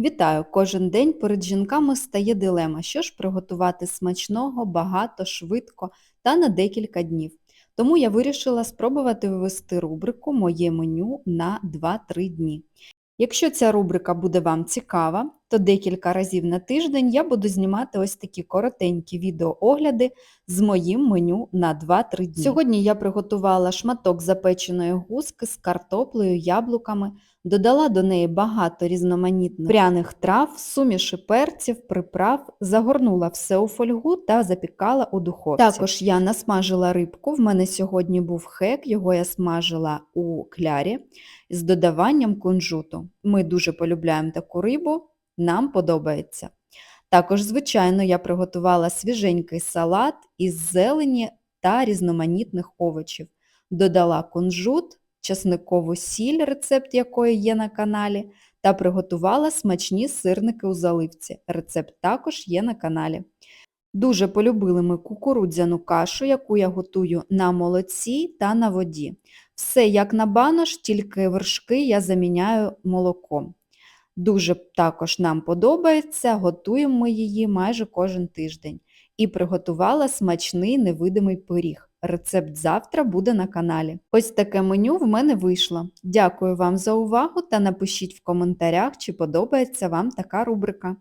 Вітаю! Кожен день перед жінками стає дилема, що ж приготувати смачного, багато, швидко та на декілька днів. Тому я вирішила спробувати ввести рубрику Моє меню на 2-3 дні. Якщо ця рубрика буде вам цікава, то декілька разів на тиждень я буду знімати ось такі коротенькі відеоогляди з моїм меню на 2-3 дні. Сьогодні я приготувала шматок запеченої гуски з картоплею, яблуками, додала до неї багато різноманітних пряних трав, суміші перців, приправ, загорнула все у фольгу та запікала у духовці. Також я насмажила рибку, в мене сьогодні був хек, його я смажила у клярі з додаванням кунжуту. Ми дуже полюбляємо таку рибу, нам подобається. Також, звичайно, я приготувала свіженький салат із зелені та різноманітних овочів. Додала кунжут, часникову сіль, рецепт якої є на каналі, та приготувала смачні сирники у заливці. Рецепт також є на каналі. Дуже полюбили ми кукурудзяну кашу, яку я готую на молоці та на воді. Все як на банош, тільки вершки я заміняю молоком. Дуже також нам подобається, готуємо її майже кожен тиждень. І приготувала смачний невидимий пиріг. Рецепт завтра буде на каналі. Ось таке меню в мене вийшло. Дякую вам за увагу та напишіть в коментарях, чи подобається вам така рубрика.